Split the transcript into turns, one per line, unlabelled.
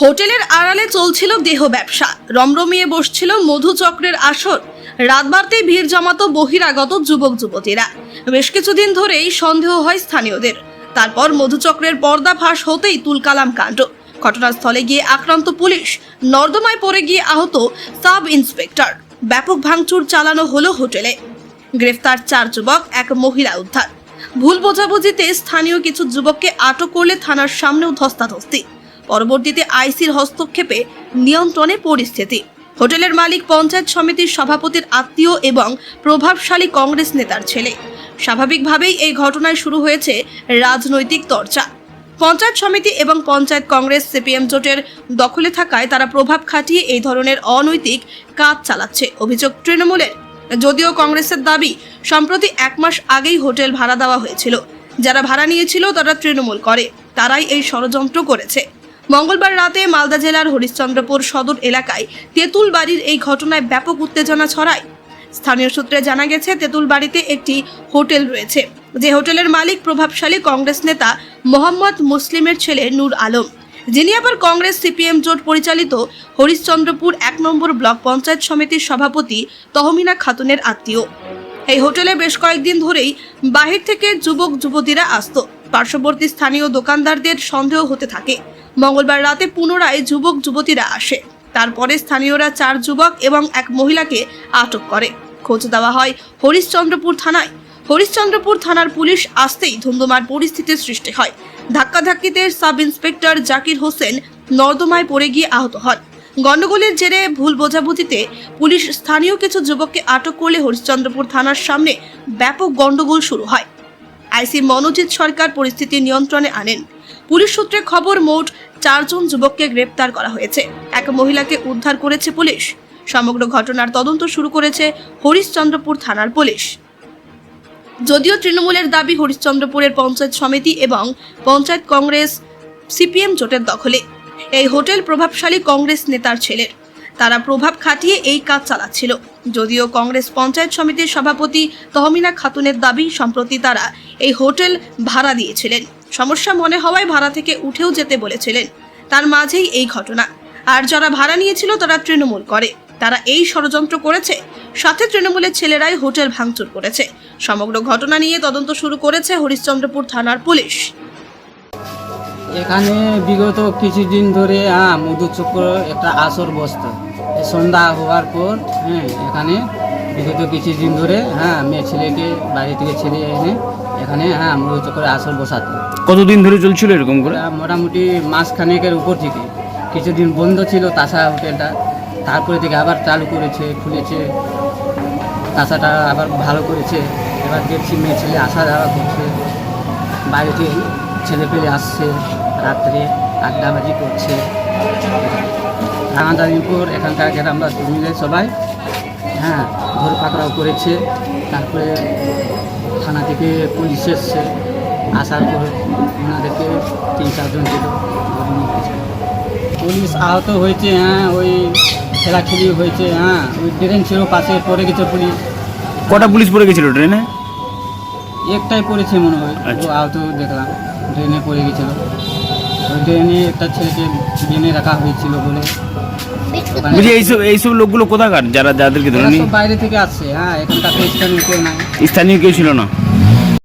হোটেলের আড়ালে চলছিল দেহ ব্যবসা। রমরমিয়ে বসছিল মধুচক্রের আসর। রাত বাড়তেই ভিড় জমাতো বহিরাগত যুবক যুবতীরা। বেশ কিছুদিন ধরেই সন্দেহ হয় স্থানীয়দের। তারপর মধুচক্রের পর্দা ফাঁস হতেই তুলকালাম কাণ্ড। ঘটনাস্থলে গিয়ে আক্রান্ত পুলিশ, নর্দমায় পড়ে গিয়ে আহত সাব ইন্সপেক্টর। ব্যাপক ভাঙচুর চালানো হলো হোটেলে। গ্রেফতার চার যুবক, এক মহিলা উদ্ধার। ভুল বোঝাবুঝিতে স্থানীয় কিছু যুবককে আটক করলে থানার সামনেও ধস্তাধস্তি। পরবর্তীতে আইসির হস্তক্ষেপে নিয়ন্ত্রণে পরিস্থিতি। হোটেলের মালিক, পঞ্চায়েত সমিতির সভাপতির আত্মীয় এবং প্রভাবশালী কংগ্রেস নেতার ছেলে। স্বাভাবিকভাবেই এই ঘটনায় শুরু হয়েছে রাজনৈতিক চর্চা পঞ্চায়েত সমিতি এবং পঞ্চায়েত কংগ্রেস সিপিএম জোটের দখলে থাকায় তারা প্রভাব খাটিয়ে এই ধরনের অনৈতিক কাজ চালাচ্ছে, অভিযোগ তৃণমূলের। যদিও কংগ্রেসের দাবি সম্প্রতি এক মাস আগেই হোটেল ভাড়া দেওয়া হয়েছিল। যারা ভাড়া নিয়েছিল তারা তৃণমূল করে, তারাই এই ষড়যন্ত্র করেছে। মঙ্গলবার রাতে মালদা জেলার হরিশ্চন্দ্রপুর সদর এলাকায় তেঁতুল বাড়ির এই ঘটনায় ব্যাপক উত্তেজনা ছড়ায়। স্থানীয় সূত্রে জানা গেছে তেঁতুল বাড়িতে একটি হোটেল রয়েছে। যে হোটেলের মালিক প্রভাবশালী কংগ্রেস নেতা মোহাম্মদ মুসলিমের ছেলে নূর আলম। যিনি আবার কংগ্রেস, সিপিএম জোট পরিচালিত হরিশ্চন্দ্রপুর এক নম্বর ব্লক পঞ্চায়েত সমিতির সভাপতি তহমিনা খাতুনের আত্মীয়। এই হোটেলে বেশ কয়েকদিন ধরেই বাহির থেকে যুবক, যুবতীরা আসত। পার্শ্ববর্তী স্থানীয় দোকানদারদের সন্দেহ হতে থাকে। মঙ্গলবার রাতে পুনরায় যুবক, যুবতীরা আসে। তারপরে স্থানীয়রা চার যুবক এবং এক মহিলাকে আটক করে। খোঁজ দেওয়া হয় হরিশ্চন্দ্রপুর থানায়। হরিশ্চন্দ্রপুর থানার পুলিশ আসতেই ধুমধুমার পরিস্থিতির সৃষ্টি হয়। ধাক্কাধাক্কিতে সাব ইন্সপেক্টর জাকির হোসেন নর্দমায় পড়ে গিয়ে আহত হন। গণ্ডগোলের জেরে ভুল বোঝাবুঝিতে পুলিশ স্থানীয় কিছু যুবককে আটক করলে হরিশ্চন্দ্রপুর থানার সামনে ব্যাপক গণ্ডগোল শুরু হয়। আইসি মনোজিৎ সরকার পরিস্থিতি নিয়ন্ত্রণে আনেন। পুলিশ সূত্রে খবর, মোট চারজন যুবককে গ্রেপ্তার করা হয়েছে। এক মহিলাকে উদ্ধার করেছে পুলিশ। সমগ্র ঘটনার তদন্ত শুরু করেছে হরিশ্চন্দ্রপুর থানার পুলিশ। যদিও তৃণমূলের দাবি হরিশ্চন্দ্রপুরের পঞ্চায়েত সমিতি এবং পঞ্চায়েত কংগ্রেস সিপিএম জোটের দখলে। এই হোটেল প্রভাবশালী কংগ্রেস নেতার ছেলের। তারা প্রভাব খাটিয়ে এই কাজ চালাচ্ছিল। যদিও কংগ্রেস পঞ্চায়েত সমিতির সভাপতি তহমিনা খাতুনের দাবি সম্প্রতি তারা এই হোটেল ভাড়া দিয়েছিলেন। সমস্যা মনে হওয়ায় ভাড়া থেকে উঠেও যেতে বলেছিলেন। তার মাঝেই এই ঘটনা। আর যারা ভাড়া নিয়েছিল তারা তৃণমূল করে। তারা এই ষড়যন্ত্র করেছে। সাথে তৃণমূলের ছেলেরাই হোটেল ভাঙচুর করেছে। সমগ্র ঘটনা নিয়ে তদন্ত শুরু করেছে হরিশ্চন্দ্রপুর থানার পুলিশ।
এখানে বিগত কিছুদিন ধরে হ্যাঁ মধুচক্র একটা আসর বসতো। সন্ধ্যা হওয়ার পর হ্যাঁ এখানে বিগত কিছুদিন ধরে হ্যাঁ মেয়ে ছেলেকে বাড়ি থেকে ছেলে এনে এখানে হ্যাঁ মধুচক্রে আসর বসাতো।
কতদিন ধরে চলছিল এরকম করে?
মোটামুটি মাস খানেকের উপর থেকে। কিছুদিন বন্ধ ছিল তাসা হোটেলটা। তারপরে থেকে আবার চালু করেছে খুলেছে। তাসাটা আবার ভালো করেছে। এবার দেখছি মেয়ে ছেলে আসা যাওয়া করছে। বাড়িতে ছেলে পেলে আসছে রাত্রে আড্ডাবাজি করছে। রাঙাদারির পর এখানকার গ্রামবাসী মিলে সবাই হ্যাঁ ধর পাকড়াও করেছে। তারপরে থানা থেকে পুলিশ এসছে। আসার পর ওনাদেরকে তিন চারজন ছিল। পুলিশ আহত হয়েছে হ্যাঁ ওই খেলাখেলি হয়েছে হ্যাঁ ওই ট্রেন ছিল পাশে, পড়ে গেছে পুলিশ।
কটা পুলিশ পড়ে গেছিল ট্রেনে?
একটাই পড়েছে মনে হয়।
আচ্ছা।
আহত দেখলাম ট্রেনে পড়ে গেছিল। ওই ট্রেনে একটা ছেলেকে ড্রেনে রাখা হয়েছিল বলে।
এইসব এইসব লোকগুলো কোথাকার? যারা যাদেরকে ধরে
বাইরে থেকে আসছে। হ্যাঁ এখানকার স্থানীয় কেউ নাই।
স্থানীয় কেউ ছিল না?